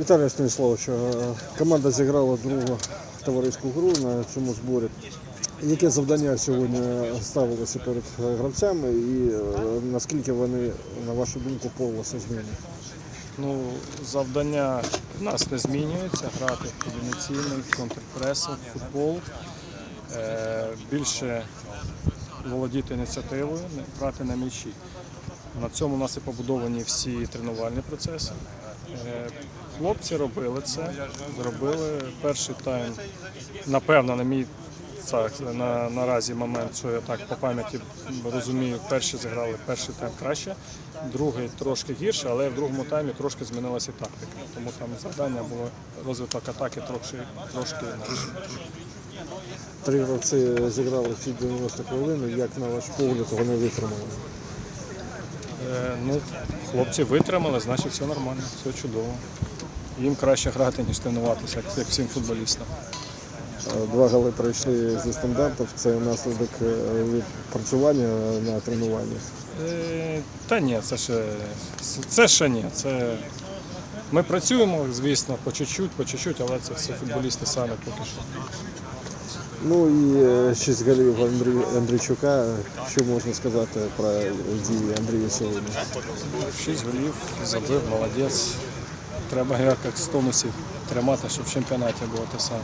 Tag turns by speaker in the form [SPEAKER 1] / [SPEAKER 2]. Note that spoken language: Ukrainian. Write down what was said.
[SPEAKER 1] Віталій Станіславович, е, команда зіграла другу товариську гру на цьому зборі. Яке завдання сьогодні ставилося перед гравцями і е, наскільки вони, на вашу думку, повністю змінені?
[SPEAKER 2] Ну, завдання в нас не змінюється, грати в комбінаційний футбол, е, більше володіти ініціативою, грати на м'ячі. На цьому у нас і побудовані всі тренувальні процеси. Е, Хлопці робили це, зробили перший тайм. Напевно, на мій на, наразі момент, що я так по пам'яті розумію, перші зіграли перший тайм краще, другий трошки гірше, але в другому таймі трошки змінилася тактика. Тому там завдання було розвиток атаки трошки, трошки інакше.
[SPEAKER 1] Три гравці зіграли ці 90 хвилин. Як на ваш погляд вони витримали?
[SPEAKER 2] Ну, хлопці витримали, значить все нормально, все чудово. Їм краще грати, ніж тренуватися, як, всім футболістам.
[SPEAKER 1] Е, Два голи пройшли зі стандартів. Це наслідок е, відпрацювання на тренуванні.
[SPEAKER 2] Е, та ні, це ще, це ще ні. Це... Ми працюємо, звісно, по чуть-чуть, по чуть-чуть, але це все футболісти самі поки що.
[SPEAKER 1] Ну і е, шість голів Андрій, Андрійчука. Що можна сказати про дії Андрія сьогодні?
[SPEAKER 2] Шість голів, забив, молодець. Треба якось в тонусі тримати, щоб в чемпіонаті було те саме.